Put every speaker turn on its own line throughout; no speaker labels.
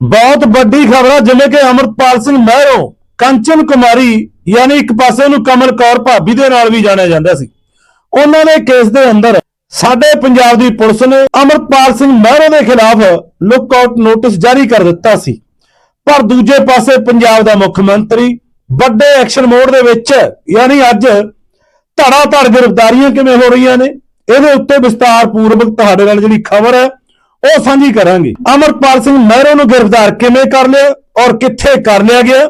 ਬਹੁਤ ਵੱਡੀ ਖਬਰ ਹੈ ਜਿਵੇਂ ਕਿ ਅਮਰਪਾਲ ਸਿੰਘ ਮਹਿਰੋਂ, ਕੰਚਨ ਕੁਮਾਰੀ, ਯਾਨੀ ਇੱਕ ਪਾਸੇ ਨੂੰ ਕਮਲ ਕੌਰ ਭਾਬੀ ਦੇ ਨਾਲ ਵੀ ਜਾਣਿਆ ਜਾਂਦਾ ਸੀ। ਉਹਨਾਂ ਦੇ ਕੇਸ ਦੇ ਅੰਦਰ ਸਾਡੇ ਪੰਜਾਬ ਦੀ ਪੁਲਿਸ ਨੇ ਅਮਰਪਾਲ ਸਿੰਘ ਮਹਿਰੋਂ ਦੇ ਖਿਲਾਫ ਲੁੱਕਆਊਟ ਨੋਟਿਸ ਜਾਰੀ ਕਰ ਦਿੱਤਾ ਸੀ। ਪਰ ਦੂਜੇ ਪਾਸੇ ਪੰਜਾਬ ਦਾ ਮੁੱਖ ਮੰਤਰੀ ਵੱਡੇ ਐਕਸ਼ਨ ਮੋਡ ਦੇ ਵਿੱਚ, ਯਾਨੀ ਅੱਜ ਧੜਾ ਧੜ ਗ੍ਰਿਫਤਾਰੀਆਂ ਕਿਵੇਂ ਹੋ ਰਹੀਆਂ ਨੇ, ਇਹਦੇ ਉੱਤੇ ਵਿਸਤਾਰ ਪੂਰਵਕ ਤੁਹਾਡੇ ਨਾਲ ਜਿਹੜੀ ਖਬਰ ਹੈ ਉਹ ਸਾਂਝੀ ਕਰਾਂਗੇ। ਅਮਰਪਾਲ ਸਿੰਘ ਮਹਿਰੋ ਨੂੰ ਗ੍ਰਿਫਤਾਰ ਕਿਵੇਂ ਕਰ ਲਿਆ ਔਰ ਕਿੱਥੇ ਕਰ ਲਿਆ ਗਿਆ,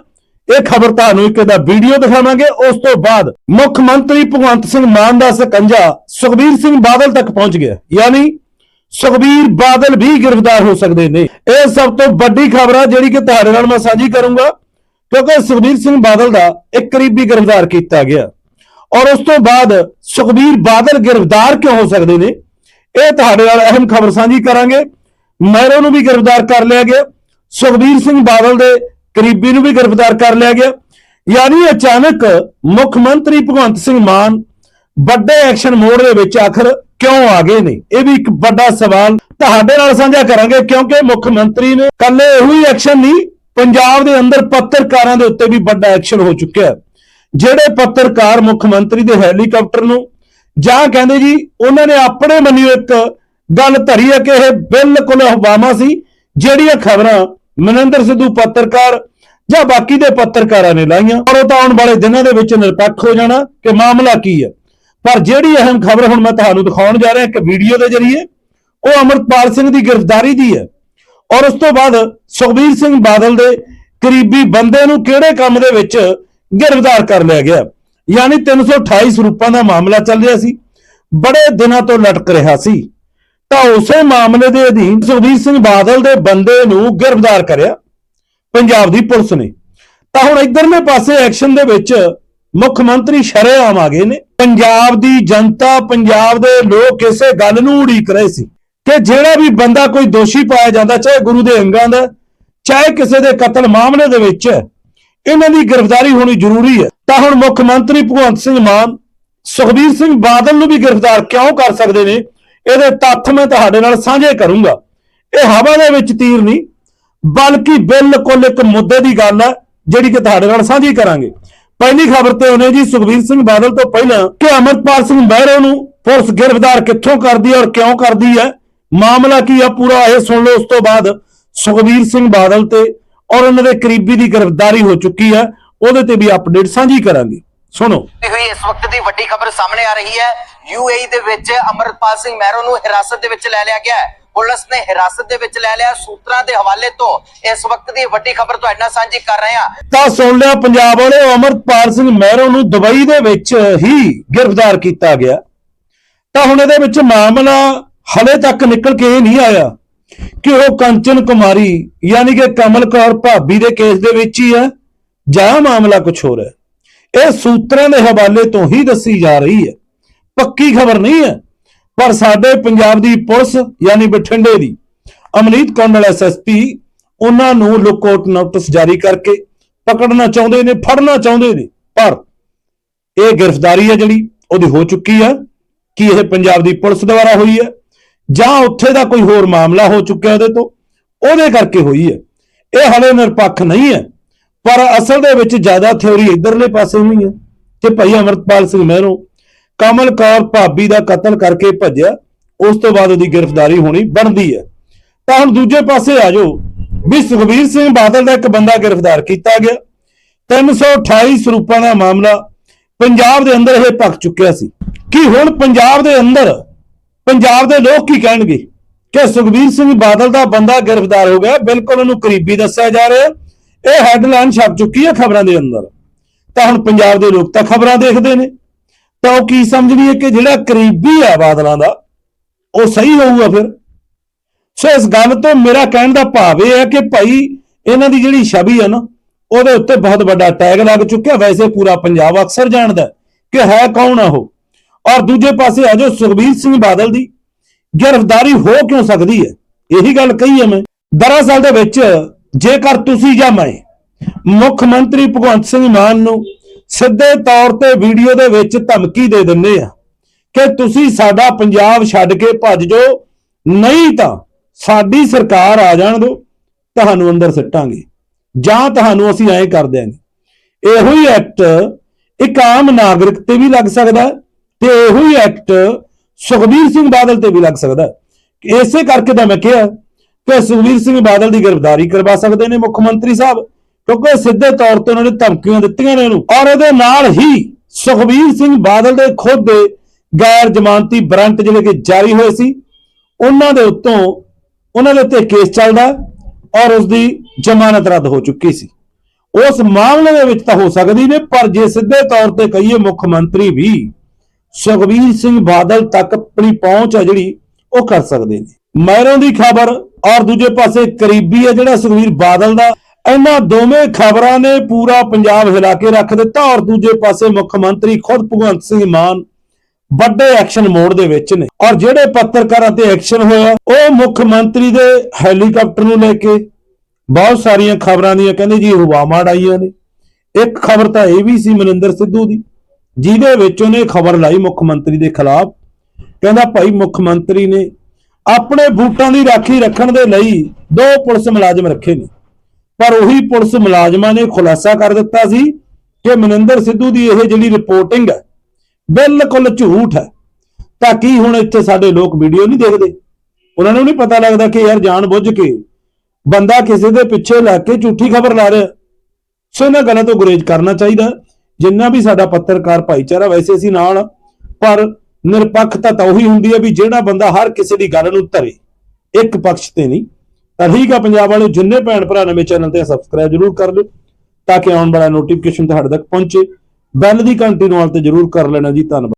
ਇਹ ਖਬਰ ਤੁਹਾਨੂੰ ਇੱਕ ਦਾ ਵੀਡੀਓ ਦਿਖਾਵਾਂਗੇ। ਉਸ ਤੋਂ ਬਾਅਦ ਮੁੱਖ ਮੰਤਰੀ ਭਗਵੰਤ ਸਿੰਘ ਮਾਨ ਦਾ ਸਕੰਜਾ ਸੁਖਬੀਰ ਸਿੰਘ ਬਾਦਲ ਤੱਕ ਪਹੁੰਚ ਗਿਆ। ਯਾਨੀ ਸੁਖਬੀਰ ਬਾਦਲ ਵੀ ਗ੍ਰਿਫਤਾਰ ਹੋ ਸਕਦੇ ਨੇ। ਇਹ ਸਭ ਤੋਂ ਵੱਡੀ ਖਬਰ ਆ ਜਿਹੜੀ ਕਿ ਤੁਹਾਡੇ ਨਾਲ ਮੈਂ ਸਾਂਝੀ ਕਰੂੰਗਾ, ਕਿਉਂਕਿ ਸੁਖਬੀਰ ਸਿੰਘ ਬਾਦਲ ਦਾ ਇੱਕ ਕਰੀਬੀ ਗ੍ਰਿਫਤਾਰ ਕੀਤਾ ਗਿਆ। ਔਰ ਉਸ ਤੋਂ ਬਾਅਦ ਸੁਖਬੀਰ ਬਾਦਲ ਗ੍ਰਿਫਤਾਰ ਕਿਉਂ ਹੋ ਸਕਦੇ ਨੇ? ਇਹ ਤੁਹਾਡੇ ਨਾਲ ਅਹਿਮ ਖਬਰ ਸਾਂਝੀ ਕਰਾਂਗੇ। ਮੈਰੋ ਨੂੰ ਵੀ ਗ੍ਰਿਫਤਾਰ ਕਰ ਲਿਆ ਗਿਆ। ਸੁਖਬੀਰ ਸਿੰਘ ਬਾਦਲ ਦੇ ਕਰੀਬੀ ਨੂੰ ਵੀ ਗ੍ਰਿਫਤਾਰ ਕਰ ਲਿਆ ਗਿਆ। ਯਾਨੀ ਅਚਾਨਕ ਮੁੱਖ ਮੰਤਰੀ ਭਗਵੰਤ ਸਿੰਘ ਮਾਨ ਵੱਡੇ ਐਕਸ਼ਨ ਮੋੜ ਦੇ ਵਿੱਚ ਆਖਰ ਕਿਉਂ ਆ ਗਏ ਨੇ? ਇਹ ਵੀ ਇੱਕ ਵੱਡਾ ਸਵਾਲ ਤੁਹਾਡੇ ਨਾਲ ਸਾਂਝਾ ਕਰਾਂਗੇ ਕਿਉਂਕਿ ਮੁੱਖ ਮੰਤਰੀ ਨੇ ਕੱਲੇ ਇਹੋ ਹੀ ਐਕਸ਼ਨ ਨਹੀਂ, ਪੰਜਾਬ ਦੇ ਅੰਦਰ ਪੱਤਰਕਾਰਾਂ ਦੇ ਉੱਤੇ ਵੀ ਵੱਡਾ ਐਕਸ਼ਨ ਹੋ ਚੁੱਕਿਆ। ਹੈ ਜਿਹੜੇ ਪੱਤਰਕਾਰ ਮੁੱਖ ਮੰਤਰੀ ਦੇ ਹੈਲੀਕਾਪਟਰ ਨੂੰ ਜਾਂ ਕਹਿੰਦੇ ਜੀ, ਉਹਨਾਂ ਨੇ ਆਪਣੇ ਮੰਨਿਓ ਇੱਕ ਗੱਲ ਧਰੀ ਹੈ ਕਿ ਇਹ ਬਿਲਕੁਲ ਹਵਾਮਾ ਸੀ, ਜਿਹੜੀਆਂ ਖਬਰਾਂ ਮਨਿੰਦਰ ਸਿੱਧੂ ਪੱਤਰਕਾਰ ਜਾਂ ਬਾਕੀ ਦੇ ਪੱਤਰਕਾਰਾਂ ਨੇ ਲਾਈਆਂ। ਔਰ ਉਹ ਤਾਂ ਆਉਣ ਵਾਲੇ ਦਿਨਾਂ ਦੇ ਵਿੱਚ ਨਿਰਪੱਖ ਹੋ ਜਾਣਾ ਕਿ ਮਾਮਲਾ ਕੀ ਹੈ ਪਰ ਜਿਹੜੀ ਅਹਿਮ ਖਬਰ ਹੁਣ ਮੈਂ ਤੁਹਾਨੂੰ ਦਿਖਾਉਣ ਜਾ ਰਿਹਾ ਇੱਕ ਵੀਡੀਓ ਦੇ ਜ਼ਰੀਏ, ਉਹ ਅਮਰਪਾਲ ਸਿੰਘ ਦੀ ਗ੍ਰਿਫਤਾਰੀ ਦੀ ਹੈ ਔਰ ਉਸ ਤੋਂ ਬਾਅਦ ਸੁਖਬੀਰ ਸਿੰਘ ਬਾਦਲ ਦੇ ਕਰੀਬੀ ਬੰਦੇ ਨੂੰ ਕਿਹੜੇ ਕੰਮ ਦੇ ਵਿੱਚ ਗ੍ਰਿਫਤਾਰ ਕਰ ਲਿਆ ਗਿਆ। ਯਾਨੀ 328 ਸਰੂਪਾਂ ਦਾ ਮਾਮਲਾ ਚੱਲ ਰਿਹਾ ਸੀ। ਬੜੇ ਦਿਨਾਂ ਤੋਂ ਲਟਕ ਰਿਹਾ ਸੀ। ਤਾਂ ਉਸੇ ਮਾਮਲੇ ਦੇ ਅਧੀਨ ਸੁਖਬੀਰ ਸਿੰਘ ਬਾਦਲ ਦੇ ਬੰਦੇ ਨੂੰ ਗ੍ਰਿਫਤਾਰ ਕਰਿਆ ਪੰਜਾਬ ਦੀ ਪੁਲਿਸ ਨੇ। ਤਾਂ ਹੁਣ ਇਧਰਲੇ ਪਾਸੇ ਐਕਸ਼ਨ ਦੇ ਵਿੱਚ ਮੁੱਖ ਮੰਤਰੀ ਸ਼ਰੇਆਮ ਆ ਗਏ ਨੇ। ਪੰਜਾਬ ਦੀ ਜਨਤਾ, ਪੰਜਾਬ ਦੇ ਲੋਕ ਇਸੇ ਗੱਲ ਨੂੰ ਉਡੀਕ ਰਹੇ ਸੀ ਕਿ ਜਿਹੜਾ ਵੀ ਬੰਦਾ ਕੋਈ ਦੋਸ਼ੀ ਪਾਇਆ ਜਾਂਦਾ, ਚਾਹੇ ਗੁਰੂ ਦੇ ਅੰਗਾਂ ਦਾ, ਚਾਹੇ ਕਿਸੇ ਦੇ ਕਤਲ ਮਾਮਲੇ ਦੇ ਵਿੱਚ ਇਹਨਾਂ ਦੀ ਗ੍ਰਿਫਤਾਰੀ ਹੋਣੀ ਜ਼ਰੂਰੀ ਹੈ। ਤਾਂ ਹੁਣ ਮੁੱਖ ਮੰਤਰੀ ਭਗਵੰਤ ਸਿੰਘ ਮਾਨ, ਸੁਖਬੀਰ ਸਿੰਘ ਬਾਦਲ ਨੂੰ ਵੀ ਗ੍ਰਿਫਤਾਰ ਕਿਉਂ ਕਰ ਸਕਦੇ ਨੇ, ਇਹਦੇ ਤੱਥ ਮੈਂ ਤੁਹਾਡੇ ਨਾਲ ਸਾਂਝੇ ਕਰੂੰਗਾ। ਇਹ ਹਵਾ ਦੇ ਵਿੱਚ ਤੀਰ ਨਹੀਂ, ਬਲਕਿ ਬਿਲਕੁਲ ਇੱਕ ਮੁੱਦੇ ਦੀ ਗੱਲ ਹੈ, ਜਿਹੜੀ ਕਿ ਤੁਹਾਡੇ ਨਾਲ ਸਾਂਝੀ ਕਰਾਂਗੇ। ਪਹਿਲੀ ਖਬਰ ਤੇ ਉਹਨੇ ਜੀ, ਸੁਖਬੀਰ ਸਿੰਘ ਬਾਦਲ ਤੋਂ ਪਹਿਲਾਂ ਕਿ ਅਮਰਪਾਲ ਸਿੰਘ ਮਹਿਰੋ ਨੂੰ ਪੁਲਿਸ ਗ੍ਰਿਫਤਾਰ ਕਿੱਥੋਂ ਕਰਦੀ ਹੈ ਔਰ ਕਿਉਂ ਕਰਦੀ ਹੈ, ਮਾਮਲਾ ਕੀ ਹੈ ਪੂਰਾ ਇਹ ਸੁਣ ਲਓ। ਉਸ ਤੋਂ ਬਾਅਦ ਸੁਖਬੀਰ ਸਿੰਘ ਬਾਦਲ ਤੇ ਔਰ ਉਹਨਾਂ ਦੇ ਕਰੀਬੀ ਦੀ ਗ੍ਰਿਫਤਾਰੀ ਹੋ ਚੁੱਕੀ ਹੈ ਉਹਦੇ ਤੇ ਵੀ ਅਪਡੇਟ ਸਾਂਝੀ ਕਰਾਂਗੇ। ਸੁਣੋ।
ਹੋਈ ਇਸ ਵਕਤ ਦੀ ਵੱਡੀ ਖਬਰ ਸਾਹਮਣੇ ਆ ਰਹੀ ਹੈ। ਯੂਏਈ ਦੇ ਵਿੱਚ ਅਮਰਪਾਲ ਸਿੰਘ ਮਹਿਰੋ ਨੂੰ ਹਿਰਾਸਤ ਦੇ ਵਿੱਚ ਲੈ ਲਿਆ ਗਿਆ ਹੈ। ਪੁਲਿਸ ਨੇ ਹਿਰਾਸਤ ਦੇ ਵਿੱਚ ਲੈ ਲਿਆ। ਸੂਤਰਾਂ ਦੇ ਹਵਾਲੇ ਤੋਂ ਇਸ ਵਕਤ ਦੀ ਵੱਡੀ ਖਬਰ ਤੁਹਾਡੇ ਨਾਲ ਸਾਂਝੀ ਕਰ ਰਹੇ ਹਾਂ।
ਤਾਂ ਸੁਣ ਲਿਆ ਪੰਜਾਬ ਵਾਲੇ ਅਮਰਪਾਲ ਸਿੰਘ ਮਹਿਰੋ ਨੂੰ ਦੁਬਈ ਦੇ ਵਿੱਚ ਹੀ ਗ੍ਰਿਫਤਾਰ ਕੀਤਾ ਗਿਆ। ਤਾਂ ਹੁਣ ਇਹਦੇ ਵਿੱਚ ਮਾਮਲਾ ਹਲੇ ਤੱਕ ਨਿਕਲ ਕੇ ਨਹੀਂ ਆਇਆ। ਕਿ ਉਹ ਕੰਚਨ ਕੁਮਾਰੀ, ਯਾਨੀ ਕਿ ਕਮਲ ਕੌਰ ਭਾਬੀ ਦੇ ਕੇਸ ਦੇ ਵਿੱਚ ਹੀ ਹੈ, ਜਾਂ ਮਾਮਲਾ ਕੁਝ ਹੋਰ ਹੈ। ਇਹ ਸੂਤਰਾਂ ਦੇ ਹਵਾਲੇ ਤੋਂ ਹੀ ਦੱਸੀ ਜਾ ਰਹੀ ਹੈ। ਪੱਕੀ ਖਬਰ ਨਹੀਂ ਹੈ, ਪਰ ਸਾਡੇ ਪੰਜਾਬ ਦੀ ਪੁਲਿਸ, ਯਾਨੀ ਬਠਿੰਡੇ ਦੀ, ਅਮਨੀਤ ਕੌਂਡਲ ਐਸਐਸਪੀ ਉਹਨਾਂ ਨੂੰ ਲੁੱਕਆਊਟ ਨੋਟਿਸ ਜਾਰੀ ਕਰਕੇ ਪਕੜਨਾ ਚਾਹੁੰਦੇ ਨੇ, ਫੜਨਾ ਚਾਹੁੰਦੇ ਨੇ, ਪਰ ਇਹ ਗ੍ਰਿਫਤਾਰੀ ਹੈ ਜਿਹੜੀ, ਉਹਦੀ ਹੋ ਚੁੱਕੀ ਹੈ, ਕਿ ਇਹ ਪੰਜਾਬ ਦੀ ਪੁਲਿਸ ਦੁਆਰਾ ਹੋਈ ਹੈ ਜਾਂ ਉੱਥੇ ਦਾ ਕੋਈ ਹੋਰ ਮਾਮਲਾ ਹੋ ਚੁੱਕਿਆ ਉਹਦੇ ਤੋਂ, ਉਹਦੇ ਕਰਕੇ ਹੋਈ ਹੈ। ਇਹ ਹਲੇ ਨਿਰਪੱਖ ਨਹੀਂ ਹੈ, ਪਰ ਅਸਲ ਦੇ ਵਿੱਚ ਜ਼ਿਆਦਾ ਥਿਉਰੀ ਇਧਰਲੇ ਪਾਸੇ ਹੋਈ ਹੈ, ਕਿ ਭਾਈ ਅਮਰਤਪਾਲ ਸਿੰਘ ਮਹਿਰੋਂ ਕਮਲ ਕੌਰ ਭਾਬੀ ਦਾ ਕਤਲ ਕਰਕੇ ਭੱਜਿਆ, ਉਸ ਤੋਂ ਬਾਅਦ ਉਹਦੀ ਗ੍ਰਿਫਤਾਰੀ ਹੋਣੀ ਬਣਦੀ ਹੈ। ਤਾਂ ਹੁਣ ਦੂਜੇ ਪਾਸੇ ਆ ਜਾਓ, ਵੀ ਸੁਖਬੀਰ ਸਿੰਘ ਬਾਦਲ ਦਾ ਇੱਕ ਬੰਦਾ ਗ੍ਰਿਫਤਾਰ ਕੀਤਾ ਗਿਆ। 328 ਸਰੂਪਾਂ ਦਾ ਮਾਮਲਾ ਪੰਜਾਬ ਦੇ ਅੰਦਰ ਇਹ ਭਖ ਚੁੱਕਿਆ ਸੀ। ਕਿ ਹੁਣ ਪੰਜਾਬ ਦੇ ਅੰਦਰ ਪੰਜਾਬ ਦੇ ਲੋਕ ਕੀ ਕਹਿਣਗੇ? ਕਿ ਸੁਖਬੀਰ ਸਿੰਘ ਬਾਦਲ ਦਾ ਬੰਦਾ ਗ੍ਰਿਫਤਾਰ ਹੋ ਗਿਆ, ਬਿਲਕੁਲ ਉਹਨੂੰ ਕਰੀਬੀ ਦੱਸਿਆ ਜਾ ਰਿਹਾ। ਇਹ ਹੈਡਲਾਈਨ ਛਪ ਚੁੱਕੀ ਹੈ ਖਬਰਾਂ ਦੇ ਅੰਦਰ। ਤਾਂ ਹੁਣ ਪੰਜਾਬ ਦੇ ਲੋਕ ਤਾਂ ਖਬਰਾਂ ਦੇਖਦੇ ਨੇ। ਤਾਂ ਉਹ ਕੀ ਸਮਝਣੀ ਹੈ ਕਿ ਜਿਹੜਾ ਕਰੀਬੀ ਹੈ ਬਾਦਲਾਂ ਦਾ, ਉਹ ਸਹੀ ਹੋਊਗਾ ਫਿਰ? ਸੋ ਇਸ ਗੱਲ ਤੋਂ ਮੇਰਾ ਕਹਿਣ ਦਾ ਭਾਵ ਇਹ ਹੈ ਕਿ ਭਾਈ ਇਹਨਾਂ ਦੀ ਜਿਹੜੀ ਛਵੀ ਹੈ ਨਾ, ਉਹਦੇ ਉੱਤੇ ਬਹੁਤ ਵੱਡਾ ਟੈਗ ਲੱਗ ਚੁੱਕਿਆ। ਵੈਸੇ ਪੂਰਾ ਪੰਜਾਬ ਅਕਸਰ ਜਾਣਦਾ ਕਿ ਹੈ ਕੌਣ ਆ ਉਹ? ਔਰ ਦੂਜੇ ਪਾਸੇ ਆ ਜੋ ਸੁਖਬੀਰ ਸਿੰਘ ਬਾਦਲ ਦੀ ਗ੍ਰਿਫਤਾਰੀ ਹੋ ਕਿਉਂ ਸਕਦੀ ਹੈ? ਇਹੀ ਗੱਲ ਕਹੀ ਹੈ ਮੈਂ। ਦਰਅਸਲ ਦੇ ਵਿੱਚ ਜੇਕਰ ਤੁਸੀਂ ਜਾਂ ਮੈਂ ਮੁੱਖ ਮੰਤਰੀ ਭਗਵੰਤ ਸਿੰਘ ਮਾਨ ਨੂੰ ਸਿੱਧੇ ਤੌਰ ਤੇ ਵੀਡੀਓ ਦੇ ਵਿੱਚ ਧਮਕੀ ਦੇ ਦਿੰਦੇ ਆ ਕਿ ਤੁਸੀਂ ਸਾਡਾ ਪੰਜਾਬ ਛੱਡ ਕੇ ਭੱਜ ਜਾਓ, ਨਹੀਂ ਤਾਂ ਸਾਡੀ ਸਰਕਾਰ ਆ ਜਾਣ ਦਿਓ, ਤੁਹਾਨੂੰ ਅੰਦਰ ਸਿੱਟਾਂਗੇ। ਜਾਂ ਤੁਹਾਨੂੰ ਅਸੀਂ ਐਂ ਕਰ ਦਿਆਂਗੇ। ਇਹੋ ਹੀ ਐਕਟ ਇੱਕ ਆਮ ਨਾਗਰਿਕ ਤੇ ਵੀ ਲੱਗ ਸਕਦਾ ਹੈ ਤੇ ਇਹੋ ਹੀ ਐਕਟ ਸੁਖਬੀਰ ਸਿੰਘ ਬਾਦਲ ਤੇ ਵੀ ਲੱਗ ਸਕਦਾ ਇਸੇ ਕਰਕੇ ਤਾਂ ਮੈਂ ਕਿਹਾ ਕਿ ਸੁਖਬੀਰ ਸਿੰਘ ਬਾਦਲ ਦੀ ਗ੍ਰਿਫਤਾਰੀ ਕਰਵਾ ਸਕਦੇ ਨੇ ਮੁੱਖ ਮੰਤਰੀ ਸਾਹਿਬ, ਕਿਉਂਕਿ ਸਿੱਧੇ ਤੌਰ ਤੇ ਉਹਨਾਂ ਨੇ ਧਮਕੀਆਂ ਦਿੱਤੀਆਂ ਨੇ ਇਹਨੂੰ। ਔਰ ਇਹਦੇ ਨਾਲ ਹੀ ਸੁਖਬੀਰ ਸਿੰਘ ਬਾਦਲ ਦੇ ਖੁਦ ਦੇ ਗੈਰ ਜ਼ਮਾਨਤੀ ਵਾਰੰਟ ਜਿਹੜੇ ਕਿ ਜਾਰੀ ਹੋਏ ਸੀ, ਉਹਨਾਂ ਦੇ ਉੱਤੋਂ ਉਹਨਾਂ ਦੇ ਉੱਤੇ ਕੇਸ ਚੱਲਦਾ ਔਰ ਉਸ ਦੀ ਜ਼ਮਾਨਤ ਰੱਦ ਹੋ ਚੁੱਕੀ ਸੀ। ਉਸ ਮਾਮਲੇ ਦੇ ਵਿੱਚ ਤਾਂ ਹੋ ਸਕਦੀ ਨੇ, ਪਰ ਜੇ ਸਿੱਧੇ ਤੌਰ ਤੇ ਕਹੀਏ ਮੁੱਖ ਮੰਤਰੀ ਵੀ ਸੁਖਬੀਰ ਸਿੰਘ ਬਾਦਲ ਤੱਕ ਆਪਣੀ ਪਹੁੰਚ ਹੈ ਜਿਹੜੀ ਉਹ ਕਰ ਸਕਦੇ ਨੇ। ਮਹਿਰੋਂ ਦੀ ਖਬਰ ਔਰ ਦੂਜੇ ਪਾਸੇ ਕਰੀਬੀ ਹੈ ਜਿਹੜਾ ਸੁਖਬੀਰ ਬਾਦਲ ਦਾ। ਇਹਨਾਂ ਦੋਵੇਂ ਖਬਰਾਂ ਨੇ ਪੂਰਾ ਪੰਜਾਬ ਹਿਲਾ ਕੇ ਰੱਖ ਦਿੱਤਾ ਔਰ ਦੂਜੇ ਪਾਸੇ ਮੁੱਖ ਮੰਤਰੀ ਖੁਦ ਭਗਵੰਤ ਸਿੰਘ ਮਾਨ ਵੱਡੇ ਐਕਸ਼ਨ ਮੋਡ ਦੇ ਵਿੱਚ ਨੇ। ਔਰ ਜਿਹੜੇ ਪੱਤਰਕਾਰਾਂ ਤੇ ਐਕਸ਼ਨ ਹੋਇਆ, ਉਹ ਮੁੱਖ ਮੰਤਰੀ ਦੇ ਹੈਲੀਕਾਪਟਰ ਨੂੰ ਲੈ ਕੇ ਬਹੁਤ ਸਾਰੀਆਂ ਖਬਰਾਂ ਦੀਆਂ ਕਹਿੰਦੇ ਜੀ ਹਵਾਵਾਂ ਆਈਆਂ ਨੇ। ਇੱਕ ਖਬਰ ਤਾਂ ਇਹ ਵੀ ਸੀ ਮਨਿੰਦਰ ਸਿੱਧੂ ਦੀ ਜਿਹਦੇ ਵਿੱਚ ਉਹਨੇ ਖਬਰ ਲਾਈ ਮੁੱਖ ਮੰਤਰੀ ਦੇ ਖਿਲਾਫ। ਕਹਿੰਦਾ ਭਾਈ ਮੁੱਖ ਮੰਤਰੀ ਨੇ ਆਪਣੇ ਬੂਟਾਂ ਦੀ ਰਾਖੀ ਰੱਖਣ ਦੇ ਲਈ ਦੋ ਪੁਲਿਸ ਮੁਲਾਜ਼ਮ ਰੱਖੇ ਨੇ। ਪਰ ਉਹੀ ਪੁਲਿਸ ਮੁਲਾਜ਼ਮਾਂ ਨੇ ਖੁਲਾਸਾ ਕਰ ਦਿੱਤਾ ਸੀ ਕਿ ਮਨਿੰਦਰ ਸਿੱਧੂ ਦੀ ਇਹ ਜਿਹੜੀ ਰਿਪੋਰਟਿੰਗ ਹੈ, ਬਿਲਕੁਲ ਝੂਠ ਹੈ। ਤਾਂ ਕੀ ਹੁਣ ਇੱਥੇ ਸਾਡੇ ਲੋਕ ਵੀਡੀਓ ਨਹੀਂ ਦੇਖਦੇ? ਉਹਨਾਂ ਨੂੰ ਨਹੀਂ ਪਤਾ ਲੱਗਦਾ ਕਿ ਯਾਰ ਜਾਣ ਬੁੱਝ ਕੇ ਬੰਦਾ ਕਿਸੇ ਦੇ ਪਿੱਛੇ ਲੱਗ ਕੇ ਝੂਠੀ ਖਬਰ ਲਾ ਰਿਹਾ। ਸੋ ਇਹਨਾਂ ਗੱਲਾਂ ਤੋਂ ਗੁਰੇਜ਼ ਕਰਨਾ ਚਾਹੀਦਾ। ਜਿੰਨਾ ਵੀ ਸਾਡਾ ਪੱਤਰਕਾਰ ਭਾਈਚਾਰਾ ਵੈਸੇ ਅਸੀਂ ਨਾਲ, ਪਰ ਨਿਰਪੱਖਤਾ ਤਾਂ ਉਹੀ ਹੁੰਦੀ ਹੈ ਵੀ ਜਿਹੜਾ ਬੰਦਾ ਹਰ ਕਿਸੇ ਦੀ ਗੱਲ ਨੂੰ ਧਰੇ, ਇੱਕ ਪਕਸ਼ ਤੇ ਨਹੀਂ। ਤਾਂ ਠੀਕ ਆ ਪੰਜਾਬ ਵਾਲੇ ਜਿੰਨੇ ਭੈਣ ਭਰਾ ਨਵੇਂ ਚੈਨਲ ਤੇ ਸਬਸਕ੍ਰਾਈਬ ਜਰੂਰ ਕਰ ਲਿਓ, ਤਾਂ ਕਿ ਆਉਣ ਵਾਲਾ ਨੋਟੀਫਿਕੇਸ਼ਨ ਤੁਹਾਡੇ ਤੱਕ ਪਹੁੰਚੇ। ਬੈਲ ਦੀ ਘੰਟੀ ਨੂੰ ਆਲ ਤੇ ਜਰੂਰ ਕਰ ਲੈਣਾ ਜੀ, ਧੰਨਵਾਦ।